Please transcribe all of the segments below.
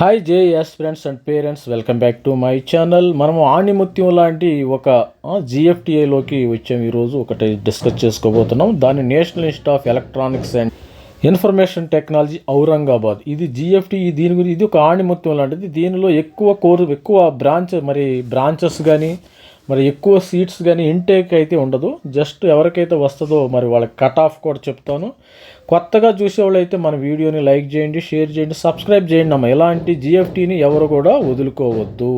Hi JS friends and parents welcome back to my channel మనము ఆణిముత్యం లాంటి ఒక జిఎఫ్టిఐలోకి వచ్చాము ఈరోజు. ఒకటి డిస్కస్ చేసుకోబోతున్నాం. దాని national institute of electronics and information technology Aurangabad ఇది జిఎఫ్టి దీని గురించి ఇది ఒక ఆణిముత్యం లాంటిది. దీనిలో ఎక్కువ కోర్ ఎక్కువ బ్రాంచ్ మరి బ్రాంచెస్ కానీ మరి ఎక్కువ సీట్స్ కానీ ఇంటేక్ అయితే ఉండదు. జస్ట్ ఎవరికైతే వస్తుందో మరి వాళ్ళకి కట్ ఆఫ్ కూడా చెప్తాను. కొత్తగా చూసేవాళ్ళు అయితే మన వీడియోని లైక్ చేయండి షేర్ చేయండి సబ్స్క్రైబ్ చేయండి అమ్మ. ఇలాంటి జిఎఫ్టీని ఎవరు కూడా వదులుకోవద్దు.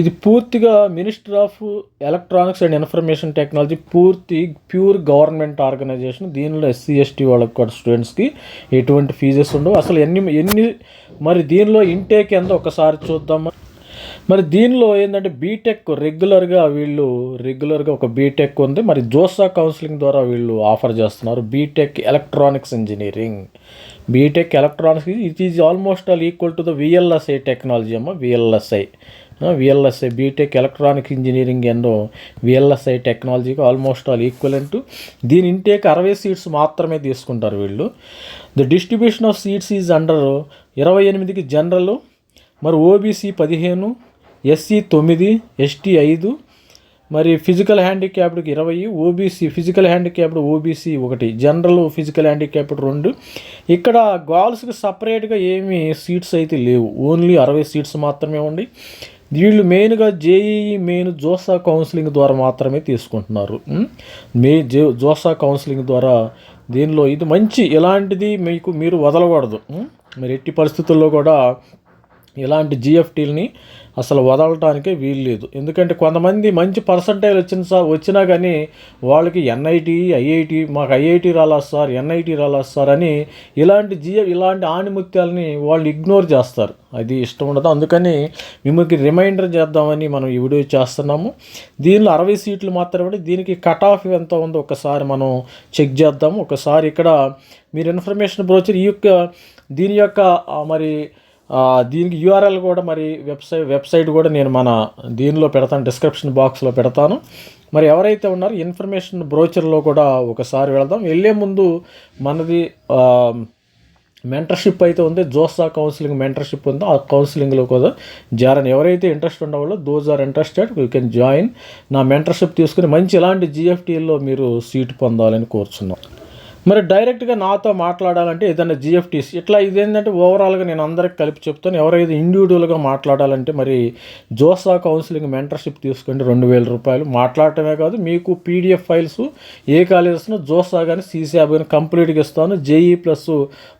ఇది పూర్తిగా minister of electronics and information technology పూర్తి ప్యూర్ గవర్నమెంట్ ఆర్గనైజేషన్ దీనిలో ఎస్సీ ఎస్టీ వాళ్ళకి కూడా స్టూడెంట్స్కి ఎటువంటి ఫీజెస్ ఉండవు. అసలు ఎన్ని ఎన్ని మరి దీనిలో ఇంటేక్ ఎంత? ఒకసారి చూద్దాం మరి దీనిలో ఏంటంటే బీటెక్ రెగ్యులర్గా వీళ్ళు రెగ్యులర్గా ఒక బీటెక్ ఉంది. మరి జోసా కౌన్సిలింగ్ ద్వారా వీళ్ళు ఆఫర్ చేస్తున్నారు. B Tech electronics engineering B Tech electronics it is almost all equal to the VLSI technology అమ్మ. VLSI VLSI B Tech electronic engineering and VLSI టెక్నాలజీకి ఆల్మోస్ట్ ఆల్ ఈక్వలెంట్ దీని intake అరవై seats మాత్రమే తీసుకుంటారు వీళ్ళు. The distribution of seats is under ఇరవై ఎనిమిదికి general మరి ఓబీసీ పదిహేను ఎస్సీ తొమ్మిది ఎస్టీ ఐదు మరి ఫిజికల్ హ్యాండిక్యాప్డ్కి ఇరవై ఓబీసీ ఫిజికల్ హ్యాండిక్యాప్డ్ ఓబీసీ ఒకటి జనరల్ ఫిజికల్ హ్యాండిక్యాప్డ్ రెండు. ఇక్కడ గర్ల్స్కి సపరేట్గా ఏమీ సీట్స్ అయితే లేవు. ఓన్లీ అరవై సీట్స్ మాత్రమే ఉండి వీళ్ళు మెయిన్గా జేఈఈ మెయిన్ జోసా కౌన్సిలింగ్ ద్వారా మాత్రమే తీసుకుంటున్నారు. మే జో జోసా కౌన్సిలింగ్ ద్వారా దీనిలో ఇది మంచి ఇలాంటిది మీకు మీరు వదలకూడదు. మరి ఎట్టి పరిస్థితుల్లో కూడా ఇలాంటి జిఎఫ్టీలని అసలు వదలటానికే వీలు లేదు ఎందుకంటే కొంతమంది మంచి పర్సంటేజ్ వచ్చిన సార్ వచ్చినా కానీ వాళ్ళకి ఎన్ఐటి ఐఐటి మాకు ఐఐటి రాలా సార్ ఎన్ఐటి రాలా సార్ అని ఇలాంటి జిఎ ఇలాంటి ఆణిముత్యాలని వాళ్ళు ఇగ్నోర్ చేస్తారు. అది ఇష్టం ఉండదు. అందుకని మిమ్మల్ని రిమైండర్ చేద్దామని మనం ఈ వీడియో చేస్తున్నాము. దీనిలో అరవై సీట్లు మాత్రమే దీనికి కట్ ఆఫ్ ఎంత ఉందో ఒకసారి మనం చెక్ చేద్దాము. ఒకసారి ఇక్కడ మీరు ఇన్ఫర్మేషన్ బ్రోచర్ ఈ యొక్క దీని యొక్క మరి దీనికి యూఆర్ఎల్ కూడా మరి వెబ్సైట్ వెబ్సైట్ కూడా నేను మన దీనిలో పెడతాను డిస్క్రిప్షన్ బాక్స్లో పెడతాను. మరి ఎవరైతే ఉన్నారో ఇన్ఫర్మేషన్ బ్రోచర్లో కూడా ఒకసారి వెళదాం. వెళ్ళే ముందు మనది మెంటర్షిప్ అయితే ఉంది. జోసా కౌన్సిలింగ్ మెంటర్షిప్ ఉందో? ఆ కౌన్సిలింగ్లో కూడా జారన్ ఎవరైతే interest ఉండవాళ్ళో those are interested you can join నా మెంటర్షిప్ తీసుకుని మంచి ఇలాంటి జిఎఫ్టీల్లో మీరు సీట్ పొందాలని కోరుచున్నాం. మరి డైరెక్ట్గా నాతో మాట్లాడాలంటే ఏదైనా జిఎఫ్టీసీ ఇట్లా ఇదేంటంటే ఓవరాల్గా నేను అందరికి కలిపి చెప్తాను. ఎవరైతే ఇండివిజువల్గా మాట్లాడాలంటే మరి జోసా కౌన్సిలింగ్ మెంటర్షిప్ తీసుకోండి రెండు వేల రూపాయలు. మాట్లాడటమే కాదు మీకు పీడిఎఫ్ ఫైల్స్ ఏ కాలేజెస్లో జోసా కానీ సీసీఆబ్ కానీ కంప్లీట్గా ఇస్తాను. జేఈ ప్లస్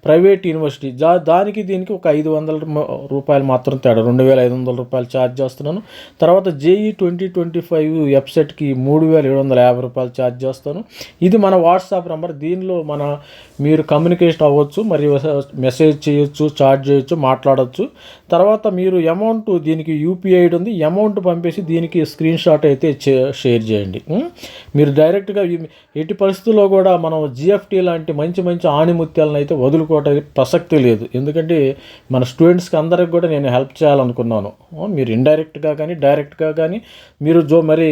ప్రైవేట్ యూనివర్సిటీ జా దానికి దీనికి ఒక ఐదు వందల రూపాయలు మాత్రం తేడా. రెండు వేల ఐదు వందల రూపాయలు ఛార్జ్ చేస్తున్నాను. తర్వాత జేఈ ట్వంటీ ట్వంటీ ఫైవ్ వెబ్సైట్కి మూడు వేల ఏడు వందల యాభై రూపాయలు ఛార్జ్ చేస్తాను. ఇది మన వాట్సాప్ నెంబర్ దీనిలో మన మీరు కమ్యూనికేషన్ అవ్వచ్చు మరియు మెసేజ్ చేయొచ్చు చార్జ్ చేయొచ్చు మాట్లాడవచ్చు తర్వాత మీరు అమౌంట్ దీనికి యూపీఐ ఉంది అమౌంట్ పంపేసి దీనికి స్క్రీన్ షాట్ అయితే షేర్ చేయండి. మీరు డైరెక్ట్గా ఎట్టి పరిస్థితుల్లో కూడా మనం జిఎఫ్టీ లాంటి మంచి మంచి ఆణిముత్యాలను అయితే వదులుకోవటం ప్రసక్తి లేదు. ఎందుకంటే మన స్టూడెంట్స్కి అందరికి కూడా నేను హెల్ప్ చేయాలనుకున్నాను. మీరు ఇండైరెక్ట్గా కానీ డైరెక్ట్గా కానీ మీరు జో మరి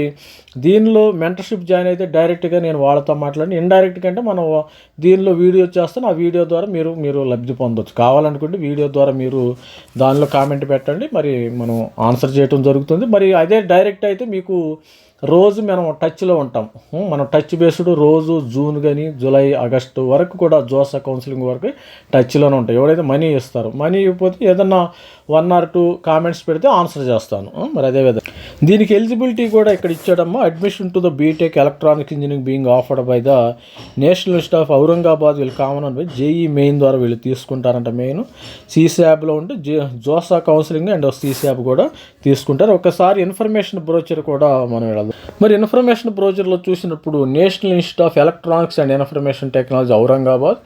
దీనిలో మెంటర్షిప్ జాయిన్ అయితే డైరెక్ట్గా నేను వాళ్ళతో మాట్లాడి ఇండైరెక్ట్ కంటే మనం దీనిలో వీడియో చేస్తాను. ఆ వీడియో ద్వారా మీరు మీరు లబ్ధి పొందొచ్చు. కావాలనుకుంటే వీడియో ద్వారా మీరు దానిలో కామెంట్ పెట్టండి. మరి మనం ఆన్సర్ చేయటం జరుగుతుంది. మరి అదే డైరెక్ట్ అయితే మీకు రోజు మనం టచ్లో ఉంటాం. మనం టచ్ బేస్డ్ రోజు జూన్ కానీ జూలై ఆగస్టు వరకు కూడా జోసా కౌన్సిలింగ్ వరకు టచ్లోనే ఉంటాయి. ఎవరైతే మనీ ఇస్తారు మనీ ఇవ్వకపోతే ఏదన్నా వన్ ఆర్ టూ కామెంట్స్ పెడితే ఆన్సర్ చేస్తాను. మరి అదే విధంగా. దీనికి ఎలిజిబిలిటీ కూడా ఇక్కడ ఇచ్చాడమ్మా. Admission to the BTech electronic engineering being offered by the national institute of Aurangabad వీళ్ళు కామన్ అని జేఈ మెయిన్ ద్వారా వీళ్ళు తీసుకుంటారంట మెయిన్ సీసీయాబ్లో ఉంటే J JoSAA counselling and CSAB కూడా తీసుకుంటారు. ఒకసారి ఇన్ఫర్మేషన్ బ్రోచర్ కూడా మనం కాదు. మరి ఇన్ఫర్మేషన్ బ్రోచర్లో చూసినప్పుడు national institute of electronics and information technology Aurangabad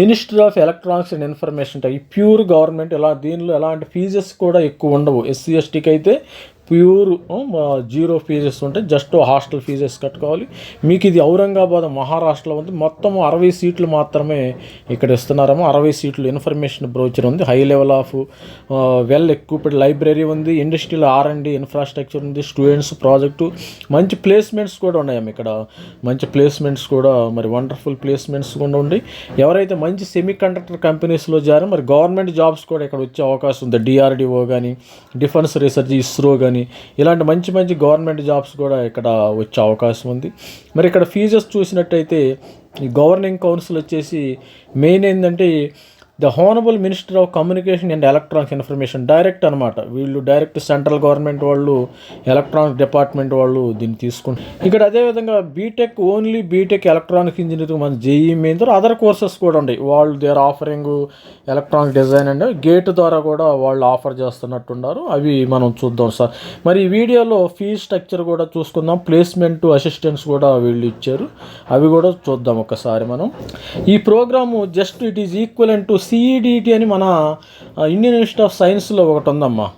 ministry of electronics and information tech pure government ఇలా దీనిలో ఎలాంటి ఫీజెస్ కూడా ఎక్కువ ఉండవు. ఎస్సీ ఎస్టీకి అయితే pure zero fees just hostel hostel fees కట్టుకోవాలి. మీకు ఇది ఔరంగాబాద్ మహారాష్ట్రలో ఉంది. మొత్తం అరవై సీట్లు మాత్రమే ఇక్కడ ఇస్తున్నారమ్మా. అరవై సీట్లు ఇన్ఫర్మేషన్ బ్రోచర్ ఉంది. High level of well equipped library ఉంది. ఇండస్ట్రియల్ ఆర్ అండ్ ఇన్ఫ్రాస్ట్రక్చర్ ఉంది. Students project. మంచి ప్లేస్మెంట్స్ కూడా ఉన్నాయమ్మ ఇక్కడ. మంచి ప్లేస్మెంట్స్ కూడా మరి వండర్ఫుల్ ప్లేస్మెంట్స్ కూడా ఉండి. ఎవరైతే మంచి సెమీ కండక్టర్ కంపెనీస్లో జారో మరి గవర్నమెంట్ జాబ్స్ కూడా ఇక్కడ వచ్చే అవకాశం ఉంది. డిఆర్డిఓ కానీ డిఫెన్స్ రీసెర్చ్ ఇస్రో కానీ ఇలాంటి మంచి మంచి గవర్నమెంట్ జాబ్స్ కూడా ఇక్కడ వచ్చే అవకాశం ఉంది. మరి ఇక్కడ ఫీజెస్ చూసినట్టయితే ఈ గవర్నింగ్ కౌన్సిల్ వచ్చేసి మెయిన్ ఏంటంటే the honourable minister of communication and electronics information direct అనమాట వీళ్ళు డైరెక్ట్ సెంట్రల్ గవర్నమెంట్ వాళ్ళు ఎలక్ట్రానిక్ డిపార్ట్మెంట్ వాళ్ళు దీన్ని తీసుకుంటారు ఇక్కడ అదేవిధంగా BTech only BTech electronic engineering మన జేఈ మెయిన్ ద్వారా అదర్ కోర్సెస్ కూడా ఉన్నాయి. వాళ్ళు there offering electronic design and GATE ద్వారా కూడా వాళ్ళు ఆఫర్ చేస్తున్నట్టున్నారు. అవి మనం చూద్దాం సార్. మరి ఈ వీడియోలో ఫీజ్ స్ట్రక్చర్ కూడా చూసుకుందాం. ప్లేస్మెంట్ అసిస్టెంట్స్ కూడా వీళ్ళు ఇచ్చారు. అవి కూడా చూద్దాం ఒకసారి మనం. ఈ programme just it is equal to CEDT అని మన ఇండియన్ ఇన్స్టిట్యూట్ ఆఫ్ సైన్స్లో ఒకటి ఉందమ్మా.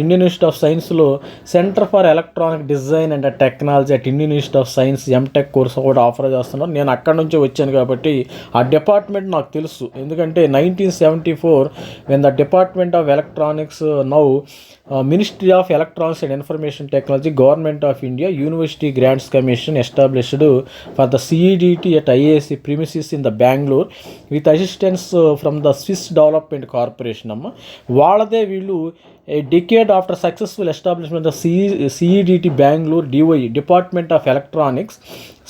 ఇండియన్ ఇన్స్టిట్యూట్ ఆఫ్ సైన్స్లో centre for electronic design and technology at Indian institute of science MTech course కూడా ఆఫర్ చేస్తున్నారు. నేను అక్కడ నుంచే వచ్చాను కాబట్టి ఆ డిపార్ట్మెంట్ నాకు తెలుసు. ఎందుకంటే nineteen seventy four when the department of electronics now ministry of electronics and information technology government of India university grants commission established for the CEDT at IISc premises in the Bengaluru with assistance from the Swiss development corporation అమ్మ వాళ్ళదే వీళ్ళు a decade after successful establishment of CEDT Bangalore DOE, Department of Electronics,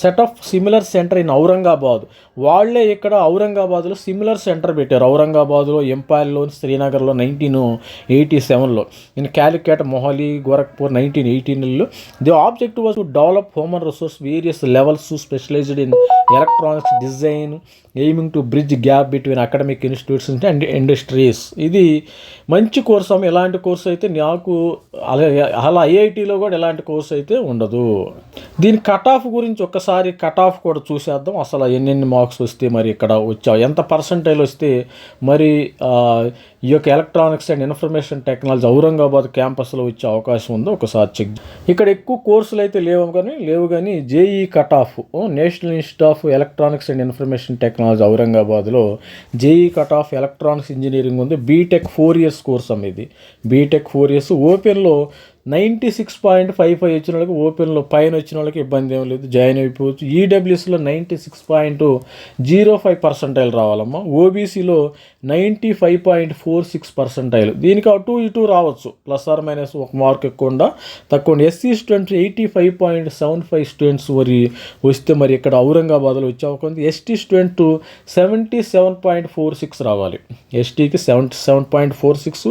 set of similar centre in Aurangabad. వాళ్ళే ఇక్కడ ఔరంగాబాద్లో similar centre పెట్టారు. ఔరంగాబాద్లో ఎంపైర్లో శ్రీనగర్లో నైన్టీన్ ఎయిటీ సెవెన్లో. ఇన్ క్యాలికేట్ మొహాలి గోరఖ్పూర్ నైన్టీన్ ఎయిటీన్లో. The object was to develop human resource various levels specialised in electronics design aiming to bridge gap between academic institutes and industries. ఇది మంచి కోర్స్ అమ్మ ఇలాంటి కోర్స్ అయితే నాకు అలా అలా ఐఐటీలో కూడా ఇలాంటి కోర్స్ అయితే ఉండదు. దీని కట్ ఆఫ్ గురించి ఒక్కసారి కట్ ఆఫ్ కూడా చూసేద్దాం. అసలు ఎన్నెన్ని మార్క్స్ వస్తే మరి ఇక్కడ వచ్చావు? ఎంత పర్సంటైల్ వస్తే మరి ఈ యొక్క electronics and information technology Aurangabad క్యాంపస్లో వచ్చే అవకాశం ఉందో ఒకసారి చెక్ ఇక్కడ ఎక్కువ కోర్సులు అయితే లేవు కానీ లేవు కానీ JEE cut off national institute of electronics and information technology ఔరంగాబాద్లో JEE cut off electronics engineering ఉంది. బీటెక్ ఫోర్ ఇయర్స్ కోర్స్ అమ్మ ఇది. బీటెక్ ఫోర్ ఇయర్స్ ఓపెన్లో ninety six point five five వచ్చిన వాళ్ళకి ఓపెన్లో పైన వచ్చిన వాళ్ళకి ఇబ్బంది ఏం లేదు జాయిన్ అయిపోవచ్చు. ఈడబ్ల్యూఎస్లో ninety six point zero five percentile రావాలమ్మా. ఓబీసీలో ninety five point four six percentile. దీనికి అటు ఇటు రావచ్చు. ప్లస్ ఆర్ మైనస్ ఒక మార్క్ ఎక్కువ తక్కువ SC students eighty five point seven five students మరి వస్తే మరి ఇక్కడ ఔరంగాబాద్లో వచ్చే అవకాశం ఉంది. ST student seventy seven point four six రావాలి. ఎస్టీకి seventy seven point four six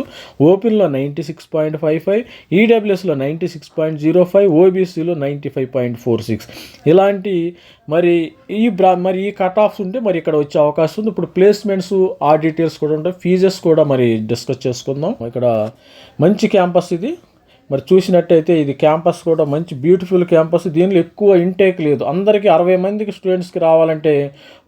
ఓపెన్లో ninety six point five five ఈడబ్ల్యూఎస్లో ninety six point zero five ఓబీసీలో ninety five point four six. ఇలాంటి మరి ఈ బ్రా మరి ఈ కట్ ఆఫ్స్ ఉంటే మరి ఇక్కడ వచ్చే అవకాశం ఉంది. ఇప్పుడు ప్లేస్మెంట్స్ ఆ డీటెయిల్స్ కూడా ఉంటాయి. ఫీజెస్ కూడా మరి డిస్కస్ చేసుకుందాం. ఇక్కడ మంచి క్యాంపస్ ఇది. మరి చూసినట్టయితే ఇది క్యాంపస్ కూడా మంచి బ్యూటిఫుల్ క్యాంపస్. దీనిలో ఎక్కువ ఇంటేక్ లేదు. అందరికీ అరవై మందికి స్టూడెంట్స్కి రావాలంటే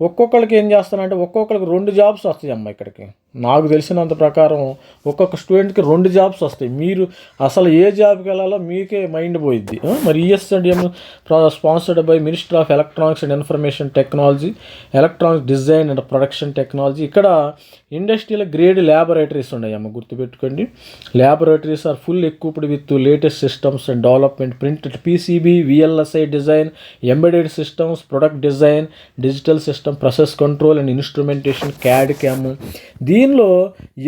ఒక్కొక్కరికి ఏం చేస్తానంటే ఒక్కొక్కరికి రెండు జాబ్స్ వస్తాయి అమ్మ ఇక్కడికి. నాకు తెలిసినంత ప్రకారం ఒక్కొక్క స్టూడెంట్కి రెండు జాబ్స్ వస్తాయి. మీరు అసలు ఏ జాబ్కి వెళ్ళాలో మీకే మైండ్ పోయిద్ది. ఆ, మరి ESDM sponsored by minister of electronics and information technology electronic design and production technology ఇక్కడ ఇండస్ట్రియల్ గ్రేడ్ ల్యాబొరేటరీస్ ఉన్నాయి అమ్మ గుర్తుపెట్టుకోండి. Laboratories are full equipped with latest systems and development printed PCB VLSI design embedded systems product design digital system process control and instrumentation CAD CAM దీనిలో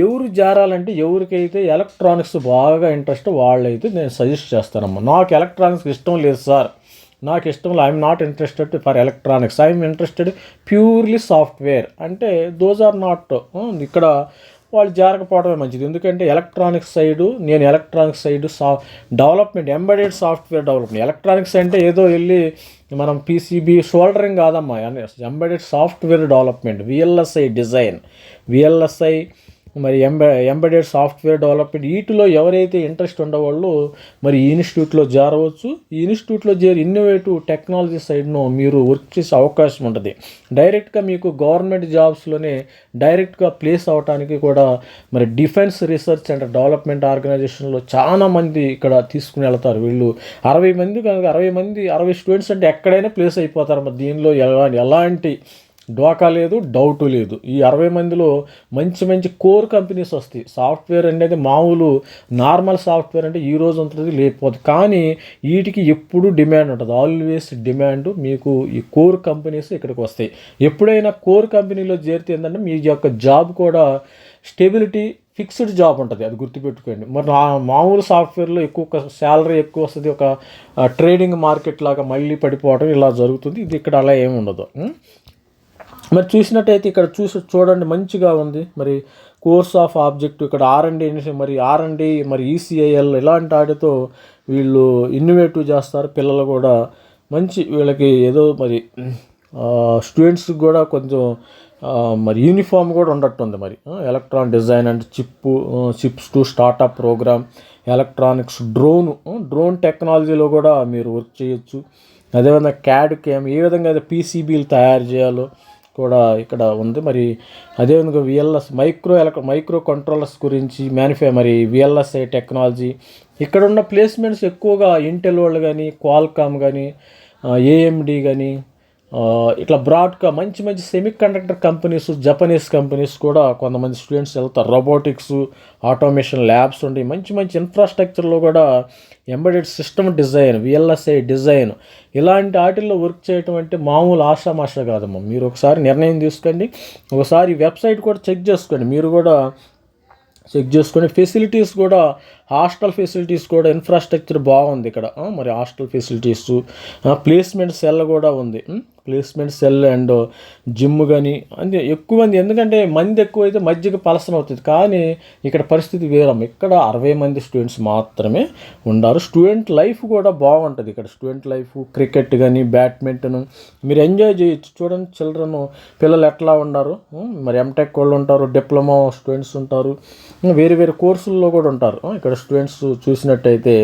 ఎవరు జారాలంటే ఎవరికైతే electronics బాగా interest వాళ్ళైతే నేను సజెస్ట్ చేస్తానమ్మా. నాకు ఎలక్ట్రానిక్స్ ఇష్టం లేదు సార్. నాకు ఇష్టం లేదు. I'm not interested for electronics I'm interested purely software అంటే దోస్ ఆర్ నాట్ ఇక్కడ వాళ్ళు జారకపోవడమే మంచిది. ఎందుకంటే ఎలక్ట్రానిక్స్ సైడు నేను ఎలక్ట్రానిక్స్ సైడ్ సా development embedded software development. Electronics అంటే ఏదో వెళ్ళి మనం పీసీబీ షోల్డరింగ్ కాదమ్మా. Embedded software development. VLSI design. VLSI మరి ఎంబ ఎంబెడెడ్ సాఫ్ట్వేర్ డెవలప్మెంట్ వీటిలో ఎవరైతే ఇంట్రెస్ట్ ఉండవాళ్ళు మరి ఈ ఇన్స్టిట్యూట్లో చేరవచ్చు ఈ ఇన్స్టిట్యూట్లో చేరి ఇన్నోవేటివ్ టెక్నాలజీ సైడ్ను మీరు వర్క్ చేసే అవకాశం ఉంటుంది. డైరెక్ట్గా మీకు గవర్నమెంట్ జాబ్స్లోనే డైరెక్ట్గా ప్లేస్ అవడానికి కూడా మరి డిఫెన్స్ రీసెర్చ్ అండ్ డెవలప్మెంట్ ఆర్గనైజేషన్లో చాలా మంది ఇక్కడ తీసుకుని వెళ్తారు. వీళ్ళు అరవై మంది కనుక అరవై మంది అరవై స్టూడెంట్స్ అంటే ఎక్కడైనా ప్లేస్ అయిపోతారు. మరి దీనిలో ఎలా ఎలాంటి డోకా లేదు డౌట్ లేదు. ఈ అరవై మందిలో మంచి మంచి కోర్ కంపెనీస్ వస్తాయి. సాఫ్ట్వేర్ అనేది మామూలు నార్మల్ సాఫ్ట్వేర్ అంటే ఈ రోజు ఉంటుంది లేకపోతే కానీ వీటికి ఎప్పుడు డిమాండ్ ఉంటుంది. ఆల్వేస్ డిమాండ్ మీకు ఈ కోర్ కంపెనీస్ ఇక్కడికి వస్తాయి. ఎప్పుడైనా కోర్ కంపెనీలో చేరితే ఏంటంటే మీ యొక్క జాబ్ కూడా స్టెబిలిటీ ఫిక్స్డ్ జాబ్ ఉంటుంది. అది గుర్తుపెట్టుకోండి. మరి మామూలు సాఫ్ట్వేర్లో ఎక్కువ శాలరీ ఎక్కువ వస్తుంది. ఒక ట్రేడింగ్ మార్కెట్ లాగా మళ్ళీ పడిపోవడం ఇలా జరుగుతుంది. ఇది ఇక్కడ అలా ఏమి ఉండదు. మరి చూసినట్టయితే ఇక్కడ చూసి చూడండి మంచిగా ఉంది. మరి కోర్స్ ఆఫ్ ఆబ్జెక్ట్ ఇక్కడ ఆర్ అండ్ మరి ఆర్ అండ్ మరి ఈసీఐఎల్ ఇలాంటి వాటితో వీళ్ళు ఇన్నోవేటివ్ చేస్తారు. పిల్లలు కూడా మంచి వీళ్ళకి ఏదో మరి స్టూడెంట్స్కి కూడా కొంచెం మరి యూనిఫామ్ కూడా ఉండట్టుంది మరి. Electron design and chip chips to startup programme electronics drone drone టెక్నాలజీలో కూడా మీరు వర్క్ చేయొచ్చు. అదేవిధంగా క్యాడ్ క్యామ్ ఏ విధంగా అయితే పీసీబీలు తయారు చేయాలో కూడా ఇక్కడ ఉంది. మరి అదేవిధంగా విఎల్ఎస్ మైక్రో ఎలక్ మైక్రో కంట్రోలర్స్ గురించి మ్యానుఫ్యా మరి విఎల్ఎస్ఐ టెక్నాలజీ ఇక్కడ ఉన్న ప్లేస్మెంట్స్ ఎక్కువగా ఇంటెల్ వాళ్ళు కానీ క్వాల్కామ్ కానీ ఏఎండి కానీ ఇట్లా బ్రాడ్గా మంచి మంచి semi conductor companies Japanese companies కూడా కొంతమంది స్టూడెంట్స్ వెళ్తారు. రోబోటిక్స్ ఆటోమేషన్ ల్యాబ్స్ ఉండి మంచి మంచి ఇన్ఫ్రాస్ట్రక్చర్లో కూడా embedded system design VLSI design ఇలాంటి వాటిల్లో వర్క్ చేయటం అంటే మామూలు ఆషామాష కాదమ్మా మీరు ఒకసారి నిర్ణయం తీసుకోండి. ఒకసారి వెబ్సైట్ కూడా చెక్ చేసుకోండి. మీరు కూడా చెక్ చేసుకొని ఫెసిలిటీస్ కూడా హాస్టల్ ఫెసిలిటీస్ కూడా ఇన్ఫ్రాస్ట్రక్చర్ బాగుంది ఇక్కడ. మరి హాస్టల్ ఫెసిలిటీస్ ప్లేస్మెంట్ సెల్ కూడా ఉంది. ప్లేస్మెంట్ సెల్ అండ్ జిమ్ కానీ అంటే ఎక్కువ మంది ఎందుకంటే మంది ఎక్కువైతే మధ్యకి పలసన అవుతుంది. కానీ ఇక్కడ పరిస్థితి వేరం. ఇక్కడ అరవై మంది స్టూడెంట్స్ మాత్రమే ఉన్నారు స్టూడెంట్ లైఫ్ కూడా బాగుంటుంది ఇక్కడ. స్టూడెంట్ లైఫ్ క్రికెట్ కానీ బ్యాడ్మింటన్ మీరు ఎంజాయ్ చేయొచ్చు. చూడండి చిల్డ్రన్ పిల్లలు ఎట్లా ఉన్నారు? మరి ఎంటెక్ వాళ్ళు ఉంటారు డిప్లొమా స్టూడెంట్స్ ఉంటారు. వేరే వేరే కోర్సుల్లో కూడా ఉంటారు. ఇక్కడ స్టూడెంట్స్ చూసినట్టయితే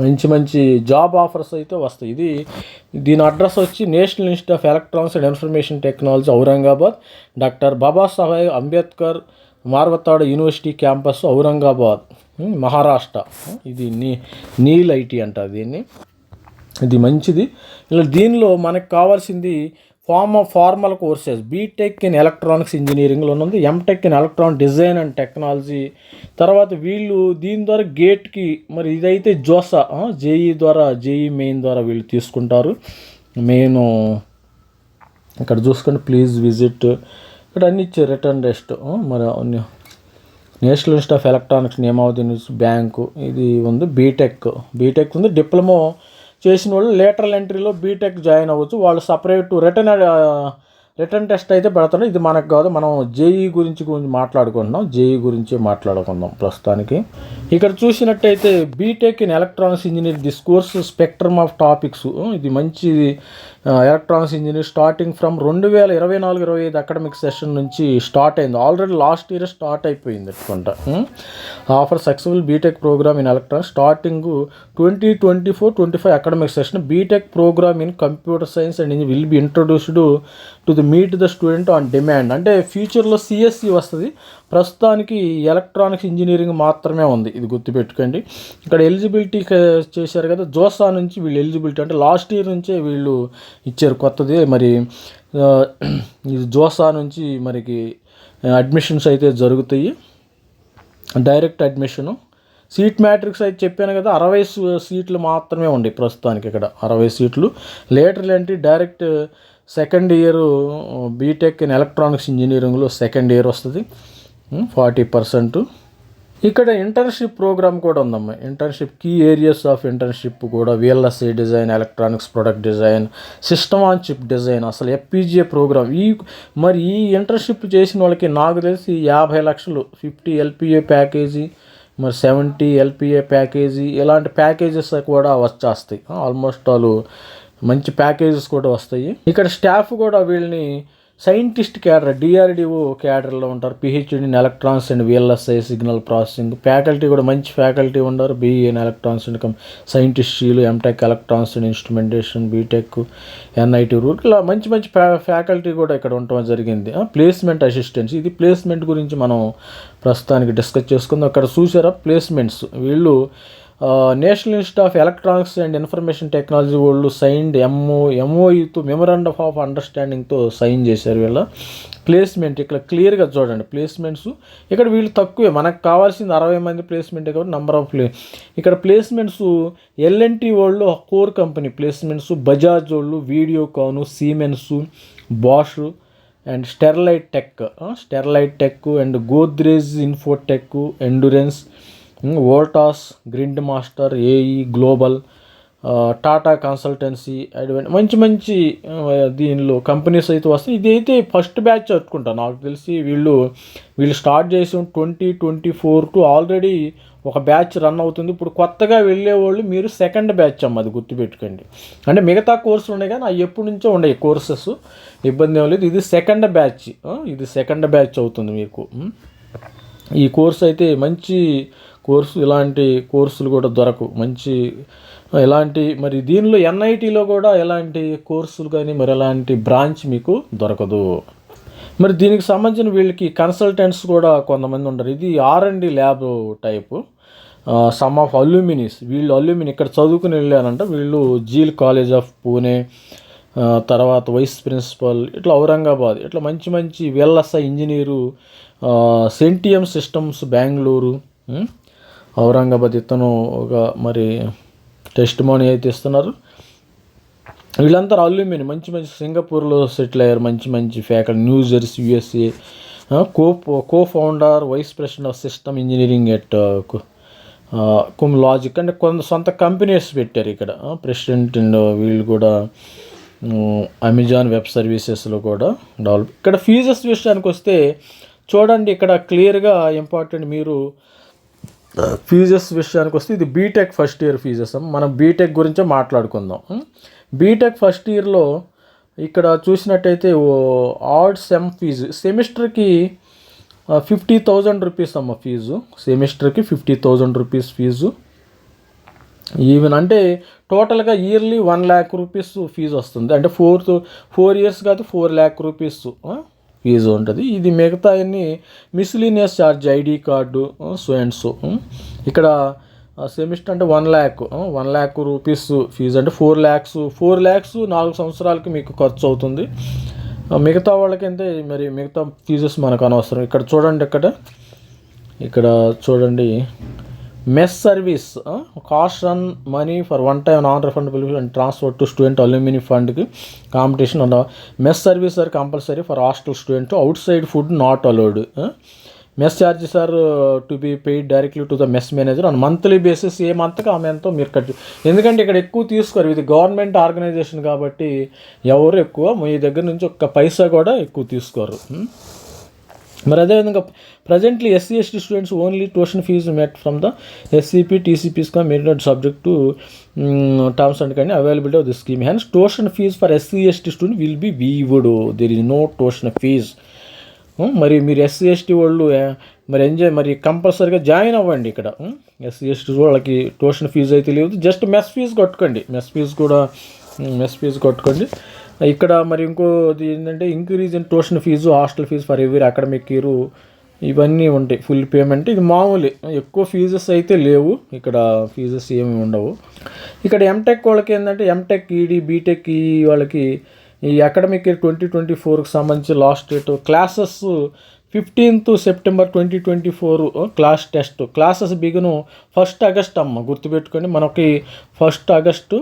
మంచి మంచి జాబ్ ఆఫర్స్ అయితే వస్తాయి. ఇది దీని అడ్రస్ వచ్చి national institute of electronics and information technology Aurangabad. Doctor Babasaheb Ambedkar Marathwada university campus Aurangabad Maharashtra. ఇది నీ నీల్ ఐటీ అంటారు దీన్ని. ఇది మంచిది. ఇలా దీనిలో మనకు కావాల్సింది form formal courses BTech in electronics ఇంజనీరింగ్లో ఉంది MTech in electronic design and technology. తర్వాత వీళ్ళు దీని ద్వారా గేట్కి మరి ఇదైతే జోసా జేఈ ద్వారా జేఈ మెయిన్ ద్వారా వీళ్ళు తీసుకుంటారు. మెయిన్ ఇక్కడ చూసుకోండి ప్లీజ్ విజిట్. ఇక్కడ అన్ని ఇచ్చారు రిటర్న్ టెస్ట్ మరి అన్ని. నేషనల్ ఇన్స్టిట్యూట్ ఆఫ్ ఎలక్ట్రానిక్స్ నియమావతి న్యూస్ బ్యాంకు ఇది ఉంది బీటెక్ బీటెక్ ఉంది డిప్లొమా చేసిన వాళ్ళు లేటరల్ ఎంట్రీలో బీటెక్ జాయిన్ అవ్వచ్చు. వాళ్ళు సపరేట్ రిటర్న్ రిటర్న్ టెస్ట్ అయితే పెడతారు. ఇది మనకు కాదు. మనం జేఈ గురించి గురించి మాట్లాడుకుంటున్నాం. జేఈ గురించి మాట్లాడుకుందాం ప్రస్తుతానికి. ఇక్కడ చూసినట్టయితే BTech in electronics engineer this course spectrum of topics ఇది మంచి ఎలక్ట్రానిక్స్ ఇంజనీర్ స్టార్టింగ్ ఫ్రమ్ రెండు వేల ఇరవై నాలుగు ఇరవై ఐదు అకాడమిక్ సెషన్ నుంచి స్టార్ట్ అయింది. ఆల్రెడీ లాస్ట్ ఇయర్ స్టార్ట్ అయిపోయింది అనుకుంటా. Offer successful BTech programme in electronics starting twenty twenty four twenty five academic session BTech programme in computer science and will be introduced to the meet the student on demand అంటే ఫ్యూచర్లో CSC వస్తుంది. ప్రస్తుతానికి electronics engineering మాత్రమే ఉంది. ఇది గుర్తుపెట్టుకోండి. ఇక్కడ eligibility చేశారు కదా జోసా నుంచి వీళ్ళు ఎలిజిబిలిటీ అంటే లాస్ట్ ఇయర్ నుంచే వీళ్ళు ఇచ్చారు కొత్తది. మరి ఇది జోసా నుంచి మరికి అడ్మిషన్స్ అయితే జరుగుతాయి. Direct admission. సీట్ మ్యాట్రిక్స్ అయితే చెప్పాను కదా అరవై సీట్లు మాత్రమే ఉండే ప్రస్తుతానికి ఇక్కడ అరవై సీట్లు. లేటర్ ఏంటి? Direct second year BTech in electronics ఇంజనీరింగ్లో సెకండ్ ఇయర్ వస్తుంది. Forty percent. ఇక్కడ ఇంటర్న్షిప్ ప్రోగ్రామ్ కూడా ఉందమ్మా. Internship key areas of internship కూడా VLSI design electronics product design system on chip design అసలు ఎఫ్పీజీఏ ప్రోగ్రామ్. ఈ మరి ఈ ఇంటర్న్షిప్ చేసిన వాళ్ళకి నాకు తెలిసి యాభై లక్షలు ఫిఫ్టీ ఎల్పిఏ ప్యాకేజీ మరి సెవెంటీ ఎల్పిఏ ప్యాకేజీ ఇలాంటి ప్యాకేజెస్ కూడా వచ్చేస్తాయి. ఆల్మోస్ట్ వాళ్ళు మంచి ప్యాకేజెస్ కూడా వస్తాయి. ఇక్కడ స్టాఫ్ కూడా వీళ్ళని సైంటిస్ట్ క్యాడర్ డిఆర్డిఓ క్యాడర్లో ఉంటారు. PhD in electrons and VLSI signal processing. Faculty కూడా మంచి ఫ్యాకల్టీ ఉన్నారు BE in electrons and comm సైంటిస్టులు MTech electrons and instrumentation BTech NIT route ఇలా మంచి మంచి ఫ్యా ఫ్యాకల్టీ కూడా ఇక్కడ ఉండటం జరిగింది. Placement assistants. ఇది ప్లేస్మెంట్ గురించి మనం ప్రస్తుతానికి డిస్కస్ చేసుకుందాం. అక్కడ చూసారా? ప్లేస్మెంట్స్. వీళ్ళు national institute of electronics and information technology వాళ్ళు సైన్డ్ ఎంఓ ఎంఓఈతో మెమరాండమ్ ఆఫ్ అండర్స్టాండింగ్తో సైన్ చేశారు వీళ్ళ. ప్లేస్మెంట్ ఇక్కడ క్లియర్గా చూడండి. ప్లేస్మెంట్స్ ఇక్కడ వీళ్ళు తక్కువే. మనకు కావాల్సింది అరవై మంది ప్లేస్మెంట్ కాబట్టి నెంబర్ ఆఫ్ ప్లే ఇక్కడ ప్లేస్మెంట్స్ ఎల్ఎన్టీ వాళ్ళు కోర్ కంపెనీ ప్లేస్మెంట్స్ బజాజ్ వాళ్ళు Videocon Siemens Bosch and Sterlite tech Sterlite tech and Godrej Infotech Endurance Voltas Grind Master AE Global Tata Consultancy Advent మంచి మంచి దీనిలో కంపెనీస్ అయితే వస్తాయి. ఇదైతే ఫస్ట్ బ్యాచ్ చెప్పుకుంటా నాకు తెలిసి వీళ్ళు వీళ్ళు స్టార్ట్ చేసి twenty twenty four to already ఒక బ్యాచ్ రన్ అవుతుంది. ఇప్పుడు కొత్తగా వెళ్ళే వాళ్ళు మీరు సెకండ్ బ్యాచ్ అమ్మ అది గుర్తుపెట్టుకోండి. అంటే మిగతా కోర్సులు ఉన్నాయి కానీ అవి ఎప్పటి నుంచో ఉన్నాయి కోర్సెస్. ఇబ్బంది ఏం లేదు. ఇది సెకండ్ బ్యాచ్. ఇది సెకండ్ బ్యాచ్ అవుతుంది మీకు. ఈ కోర్స్ అయితే మంచి కోర్సు ఇలాంటి కోర్సులు కూడా దొరకవు. మంచి ఇలాంటి మరి దీనిలో ఎన్ఐటీలో కూడా ఎలాంటి కోర్సులు కానీ మరి ఎలాంటి బ్రాంచ్ మీకు దొరకదు. మరి దీనికి సంబంధించిన వీళ్ళకి కన్సల్టెంట్స్ కూడా కొంతమంది ఉంటారు ఇది R and D lab type some of alumnis. వీళ్ళు అల్యూమిని ఇక్కడ చదువుకుని వెళ్ళారంట. వీళ్ళు జీల్ కాలేజ్ ఆఫ్ పూణే తర్వాత వైస్ ప్రిన్సిపల్ ఇట్లా ఔరంగాబాద్ ఇట్లా మంచి మంచి వెల్లస ఇంజనీరు సెంటిఎం సిస్టమ్స్ బెంగళూరు ఔరంగాబాద్ ఇతను ఒక మరి టెస్ట్ మోని అయితే ఇస్తున్నారు. వీళ్ళంతా అల్యూమిని మంచి మంచి సింగపూర్లో సెటిల్ అయ్యారు మంచి మంచి faculty New Jersey USA co co founder vice president of system engineering at Kum logic అంటే కొంత సొంత కంపెనీస్ పెట్టారు ఇక్కడ. ప్రెసిడెంట్ అండ్ వీళ్ళు కూడా అమెజాన్ వెబ్ సర్వీసెస్లో కూడా డెవలప్ ఇక్కడ ఫీజెస్ విషయానికి వస్తే చూడండి ఇక్కడ క్లియర్గా ఇంపార్టెంట్ మీరు ఫీజెస్ విషయానికి వస్తే ఇది బీటెక్ ఫస్ట్ ఇయర్ ఫీజెస్. మనం బీటెక్ గురించే మాట్లాడుకుందాం. బీటెక్ ఫస్ట్ ఇయర్లో ఇక్కడ చూసినట్టయితే ఆడ్ సెమ్ ఫీజు. సెమిస్టర్కి ఫిఫ్టీ థౌజండ్ రూపీస్ అమ్మ fee. సెమిస్టర్కి fifty thousand rupees fee. Even అంటే టోటల్గా yearly one lakh rupees fee వస్తుంది. అంటే ఫోర్ ఫోర్ ఇయర్స్ కాదు ఫోర్ ల్యాక్ రూపీస్ ఫీజు ఉంటుంది. ఇది మిగతా అన్ని miscellaneous charge ID card so and so ఇక్కడ సెమిస్టర్ అంటే one lakh one lakh rupees fee అంటే ఫోర్ ల్యాక్స్ ఫోర్ ల్యాక్స్ నాలుగు సంవత్సరాలకి మీకు ఖర్చు అవుతుంది. మిగతా వాళ్ళకి అయితే మరి మిగతా ఫీజెస్ మనకు అనవసరం. ఇక్కడ చూడండి ఇక్కడ ఇక్కడ చూడండి. Mess service cost run money for one time non refundable and transfer to student alumni ఫండ్కి competition ఉన్న mess service are compulsory for hostel student. Outside food not allowed mess charges are to be paid directly to the mess manager. On monthly basis a మంత్కి ఆమె ఎంతో మీరు cut ఎందుకంటే ఇక్కడ ఎక్కువ తీసుకోరు. ఇది గవర్నమెంట్ ఆర్గనైజేషన్ కాబట్టి ఎవరు ఎక్కువ మీ దగ్గర నుంచి ఒక్క పైసా కూడా ఎక్కువ తీసుకోరు. మరి అదేవిధంగా presently SC ST students only tuition fee met from the SCP టీసీపీస్గా మెరినట్ సబ్జెక్ట్ టు టర్మ్స్ అండ్ కానీ availability of the scheme hence tuition fee for SC ST student will be waived there is no tuition fee మరి మీరు SC ST వాళ్ళు మరి enjoy మరి కంపల్సరీగా join అవ్వండి ఇక్కడ. ఎస్సీ ఎస్టీ వాళ్ళకి ట్యూషన్ ఫీజు అయితే లేదు జస్ట్ మెస్ ఫీజు కట్టుకోండి. మెస్ ఫీజు కూడా మెస్ ఫీజు కట్టుకోండి. ఇక్కడ మరి ఇంకోది ఏంటంటే increase in tuition fees hostel fees for every academic year ఇవన్నీ ఉంటాయి. ఫుల్ పేమెంట్ ఇది మామూలే. ఎక్కువ ఫీజెస్ అయితే లేవు. ఇక్కడ ఫీజెస్ ఏమి ఉండవు. ఇక్కడ ఎంటెక్ వాళ్ళకి ఏంటంటే ఎంటెక్ ఈడీ బీటెక్ ఈ వాళ్ళకి ఈ అకాడమిక్ ఇయర్ ట్వంటీ ట్వంటీ ఫోర్కి సంబంధించి last date classes fifteenth September twenty twenty four class test classes begin first August అమ్మ. గుర్తుపెట్టుకోండి మనకి first August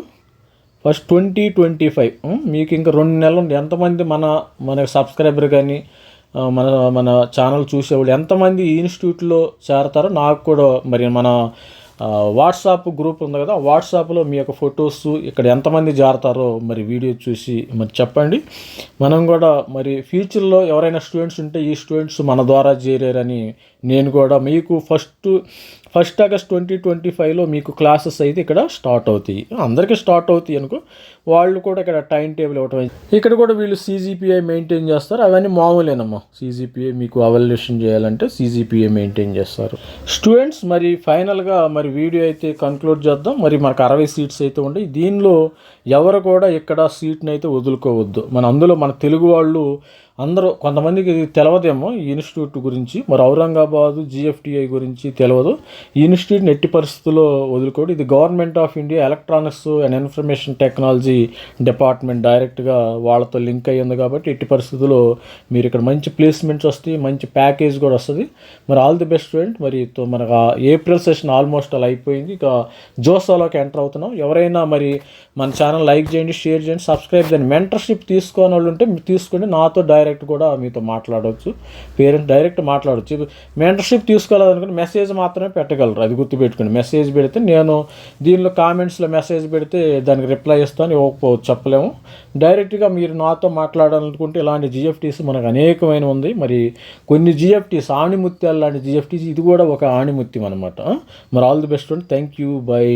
first twenty twenty five. మీకు ఇంకా రెండు నెలలు ఎంతమంది మన మన సబ్స్క్రైబర్ కానీ మన మన ఛానల్ చూసేవాళ్ళు ఎంతమంది ఈ ఇన్స్టిట్యూట్లో చేరతారో నాకు కూడా మరి మన వాట్సాప్ గ్రూప్ ఉంది కదా వాట్సాప్లో మీ యొక్క ఫొటోస్ ఇక్కడ ఎంతమంది జారుతారో మరి వీడియో చూసి మరి చెప్పండి. మనం కూడా మరి ఫ్యూచర్లో ఎవరైనా స్టూడెంట్స్ ఉంటే ఈ స్టూడెంట్స్ మన ద్వారా చేరారని నేను కూడా మీకు first first August twenty twenty ఫైవ్లో మీకు క్లాసెస్ అయితే ఇక్కడ స్టార్ట్ అవుతాయి. అందరికీ స్టార్ట్ అవుతాయి అనుకో వాళ్ళు కూడా ఇక్కడ టైం టేబుల్ ఇవ్వటం ఇక్కడ కూడా వీళ్ళు సీజీపీఐ మెయింటైన్ చేస్తారు. అవన్నీ మామూలేనమ్మా. సీజీపీఐ మీకు అవల్యూషన్ చేయాలంటే సీజీపీఐ మెయింటైన్ చేస్తారు. స్టూడెంట్స్ మరి ఫైనల్గా మరి వీడియో అయితే కన్క్లూడ్ చేద్దాం. మరి మనకు అరవై సీట్స్ అయితే ఉంటాయి దీనిలో ఎవరు కూడా ఇక్కడ సీట్ని అయితే వదులుకోవద్దు. మన అందులో మన తెలుగు వాళ్ళు అందరూ కొంతమందికి ఇది తెలియదేమో ఈ ఇన్స్టిట్యూట్ గురించి మరి ఔరంగాబాదు జిఎఫ్టిఐ గురించి తెలియదు ఈ ఇన్స్టిట్యూట్ని ఎట్టి పరిస్థితుల్లో వదులుకోడు. ఇది government of India electronics and information technology department డైరెక్ట్గా వాళ్ళతో లింక్ అయ్యింది కాబట్టి ఎట్టి పరిస్థితుల్లో మీరు ఇక్కడ మంచి ప్లేస్మెంట్స్ వస్తాయి మంచి ప్యాకేజ్ కూడా వస్తుంది. మరి ఆల్ ది బెస్ట్ స్టూడెంట్ మరి తో- మనకు ఆ ఏప్రిల్ సెషన్ ఆల్మోస్ట్ అలా అయిపోయింది. ఇక జోసాలోకి ఎంటర్ అవుతున్నాం. ఎవరైనా మరి మన ఛానల్ లైక్ చేయండి షేర్ చేయండి సబ్స్క్రైబ్ చేయండి. మెంటర్షిప్ తీసుకోని వాళ్ళు ఉంటే మీరు తీసుకోండి. నాతో డైరెక్ట్ డైరెక్ట్ కూడా మీతో మాట్లాడవచ్చు పేరెంట్స్ డైరెక్ట్ మాట్లాడవచ్చు మెంటర్షిప్ తీసుకోవాలనుకుంటే మెసేజ్ మాత్రమే పెట్టగలరు. అది గుర్తుపెట్టుకోండి. మెసేజ్ పెడితే నేను దీనిలో కామెంట్స్లో మెసేజ్ పెడితే దానికి రిప్లై ఇస్తాను ఇవ్వకపోవచ్చు చెప్పలేము. డైరెక్ట్గా మీరు నాతో మాట్లాడాలనుకుంటే ఇలాంటి జిఎఫ్టీస్ మనకు అనేకమైన ఉంది. మరి కొన్ని జిఎఫ్టీస్ ఆణిముత్యాలు లాంటి జిఎఫ్టీస్ ఇది కూడా ఒక ఆణిముత్యం అనమాట మరి all the best thank you bye.